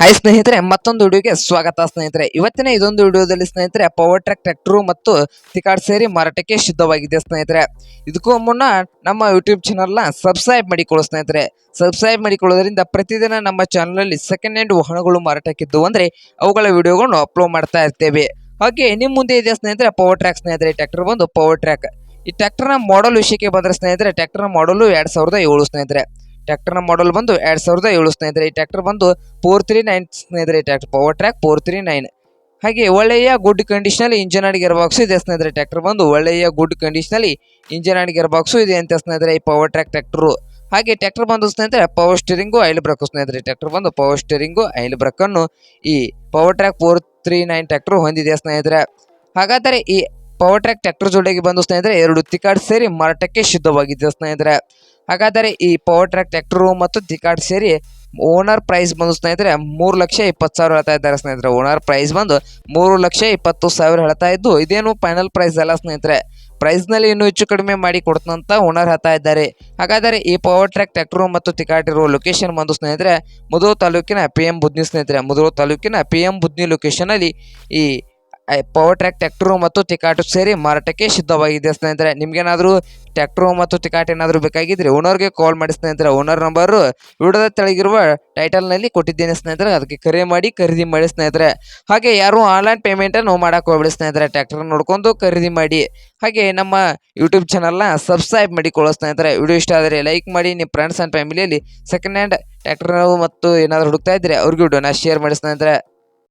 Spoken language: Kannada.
ಹಾಯ್ ಸ್ನೇಹಿತರೆ, ಮತ್ತೊಂದು ವಿಡಿಯೋಗೆ ಸ್ವಾಗತ ಸ್ನೇಹಿತರೆ. ಇವತ್ತಿನ ಇದೊಂದು ವಿಡಿಯೋದಲ್ಲಿ ಸ್ನೇಹಿತರೆ ಪವರ್ ಟ್ರ್ಯಾಕ್ ಟ್ರ್ಯಾಕ್ಟರ್ ಮತ್ತು ತಿಕಾಡ್ ಸೇರಿ ಮಾರಾಟಕ್ಕೆ ಸಿದ್ಧವಾಗಿದೆ ಸ್ನೇಹಿತರೆ. ಇದಕ್ಕೂ ಮುನ್ನ ನಮ್ಮ ಯೂಟ್ಯೂಬ್ ಚಾನಲ್ನ ಸಬ್ಸ್ಕ್ರೈಬ್ ಮಾಡಿಕೊಳ್ಳೋ ಸ್ನೇಹಿತರೆ. ಸಬ್ಸ್ಕ್ರೈಬ್ ಮಾಡಿಕೊಳ್ಳೋದ್ರಿಂದ ಪ್ರತಿದಿನ ನಮ್ಮ ಚಾನಲಲ್ಲಿ ಸೆಕೆಂಡ್ ಹ್ಯಾಂಡ್ ವಾಹನಗಳು ಮಾರಾಟಕ್ಕಿದ್ದು ಅಂದರೆ ಅವುಗಳ ವಿಡಿಯೋಗಳನ್ನು ಅಪ್ಲೋಡ್ ಮಾಡ್ತಾ ಇರ್ತೇವೆ. ಹಾಗೆ ನಿಮ್ಮ ಮುಂದೆ ಇದೆ ಸ್ನೇಹಿತರೆ ಪವರ್ ಟ್ರ್ಯಾಕ್ ಸ್ನೇಹಿತರೆ ಟ್ರ್ಯಾಕ್ಟರ್ ಬಂದು ಪವರ್ ಟ್ರ್ಯಾಕ್ ಈ ಟ್ರ್ಯಾಕ್ಟರ್ನ ಮಾಡಲ್ ವಿಷಯಕ್ಕೆ ಬಂದರೆ ಸ್ನೇಹಿತರೆ ಟ್ರ್ಯಾಕ್ಟರ್ನ ಮಾಡಲು ಎರಡು ಸಾವಿರದ ಏಳು ಸ್ನೇಹಿತರೆ. ಟ್ರ್ಯಾಕ್ಟರ್ನ ಮಾಡಲ್ ಬಂದು ಎರಡು ಸಾವಿರದ ಏಳು ಸ್ನೇಹಿತರೆ, ಈ ಟ್ರ್ಯಾಕ್ಟರ್ ಬಂದು ಫೋರ್ ತ್ರೀ ನೈನ್ ಸ್ನೇಹಿತರೆ, ಈ tractor power track four three nine ಹಾಗೆ ಒಳ್ಳೆಯ ಗುಡ್ ಕಂಡೀಷನಲ್ಲಿ ಇಂಜಿನ್ ಆಡಿ ಗೇರ್ ಇದೆ ಸ್ನೇಹಿತರೆ ಟ್ರ್ಯಾಕ್ಟರ್ ಬಂದು ಒಳ್ಳೆಯ ಗುಡ್ ಕಂಡೀಷನಲ್ಲಿ ಇಂಜಿನ್ ಆಡಿ ಗೇರ್ ಬಾಕ್ಸು ಇದೆ ಅಂತ ಸ್ನೇಹಿತರೆ, ಈ ಪವರ್ ಟ್ರ್ಯಾಕ್ ಟ್ರ್ಯಾಕ್ಟರು ಹಾಗೆ ಟ್ರ್ಯಾಕ್ಟರ್ ಬಂದು ಸ್ನೇಹಿತರೆ ಪವರ್ ಸ್ಟೀರಿಂಗು ಐಲ್ ಬ್ರಕ್ ಸ್ನೇಹಿತರೆ ಟ್ರ್ಯಾಕ್ಟರ್ ಬಂದು ಪವರ್ ಸ್ಟೀರಿಂಗು ಐಲ್ ಬ್ರಕ್ಕನ್ನು ಈ Power Trac four three nine tractor ಹೊಂದಿದೆ ಸ್ನೇಹಿತರೆ. ಹಾಗಾದರೆ ಈ ಪವರ್ ಟ್ರ್ಯಾಕ್ ಟ್ರ್ಯಾಕ್ಟರ್ ಜೋಡಿಗೆ ಬಂದು ಸ್ನೇಹಿತರೆ, ಎರಡು ತಿಕಾಡ್ ಸೇರಿ ಮಾರಾಟಕ್ಕೆ ಸಿದ್ಧವಾಗಿದೆ ಸ್ನೇಹಿತರೆ. ಹಾಗಾದರೆ ಈ ಪವರ್ ಟ್ರ್ಯಾಕ್ ಟ್ರ್ಯಾಕ್ಟರು ಮತ್ತು ದಿಕಾಟ್ ಸೇರಿ ಓನರ್ ಪ್ರೈಸ್ ಬಂದು ಸ್ನೇಹಿತರೆ ಮೂರು ಲಕ್ಷ ಇಪ್ಪತ್ತು ಸಾವಿರ ಹೇಳ್ತಾ ಇದ್ದಾರೆ ಸ್ನೇಹಿತರೆ. ಓನರ್ ಪ್ರೈಸ್ ಬಂದು ಮೂರು ಲಕ್ಷ ಇಪ್ಪತ್ತು ಸಾವಿರ ಹೇಳ್ತಾ ಇದ್ದು, ಇದೇನು ಫೈನಲ್ ಪ್ರೈಸ್ ಅಲ್ಲ ಸ್ನೇಹಿತರೆ. ಪ್ರೈಸ್ನಲ್ಲಿ ಇನ್ನೂ ಹೆಚ್ಚು ಕಡಿಮೆ ಮಾಡಿ ಕೊಡ್ತಂತ ಓನರ್ ಹೇಳ್ತಾ ಇದ್ದಾರೆ. ಹಾಗಾದರೆ ಈ ಪವರ್ ಟ್ರ್ಯಾಕ್ ಟ್ರ್ಯಾಕ್ಟರ್ ಮತ್ತು ತಿಕಾಟಿರುವ ಲೊಕೇಶನ್ ಬಂದು ಸ್ನೇಹಿತರೆ ಮುದೋ ತಾಲೂಕಿನ ಪಿ ಎಂ ಬುದ್ನಿ ಸ್ನೇಹಿತರೆ ಮುದೋ ತಾಲೂಕಿನ ಪಿ ಎಂ ಬುದ್ನಿ ಲೊಕೇಶನಲ್ಲಿ ಈ ಪವರ್ ಟ್ರ್ಯಾಕ್ ಟ್ಯಾಕ್ಟ್ರು ಮತ್ತು ತಿಕಾಟು ಸೇರಿ ಮಾರಾಟಕ್ಕೆ ಸಿದ್ಧವಾಗಿದೆ ಸ್ನೇಹಿತರೆ. ನಿಮ್ಗೇನಾದರೂ ಟ್ಯಾಕ್ಟ್ರು ಮತ್ತು ತಿಕಾಟ್ ಏನಾದರೂ ಬೇಕಾಗಿದ್ರೆ ಓನರ್ಗೆ ಕಾಲ್ ಮಾಡಿ ಸ್ನೇಹಿತರೆ. ಓನರ್ ನಂಬರು ವಿಡಿಯೋದ ತೆಳಗಿರುವ ಟೈಟಲ್ನಲ್ಲಿ ಕೊಟ್ಟಿದ್ದೇನೆ ಸ್ನೇಹಿತರೆ. ಅದಕ್ಕೆ ಕರೆ ಮಾಡಿ, ಖರೀದಿ ಮಾಡಿ ಸ್ನೇಹಿತರೆ. ಹಾಗೆ ಯಾರು ಆನ್ಲೈನ್ ಪೇಮೆಂಟನ್ನು ಮಾಡೋಕೆ ಹೋಗ್ಬೇಡಿ ಸ್ನೇಹಿತರೆ. ಟ್ಯಾಕ್ಟರ್ ನೋಡ್ಕೊಂಡು ಖರೀದಿ ಮಾಡಿ. ಹಾಗೆ ನಮ್ಮ ಯೂಟ್ಯೂಬ್ ಚಾನಲ್ನ ಸಬ್ಸ್ಕ್ರೈಬ್ ಮಾಡಿಕೊಳ್ಳೋ ಸ್ನೇಹಿತರೆ. ವಿಡಿಯೋ ಇಷ್ಟ ಆದರೆ ಲೈಕ್ ಮಾಡಿ. ನಿಮ್ಮ ಫ್ರೆಂಡ್ಸ್ ಆ್ಯಂಡ್ ಫ್ಯಾಮಿಲಿಯಲ್ಲಿ ಸೆಕೆಂಡ್ ಹ್ಯಾಂಡ್ ಟ್ಯಾಕ್ಟರ್ ಮತ್ತು ಏನಾದರೂ ಹುಡುಕ್ತಾ ಇದ್ದರೆ ಅವ್ರಿಗೆ ವಿಡಿಯೋನ ಶೇರ್ ಮಾಡಿ ಸ್ನೇಹಿತರೆ.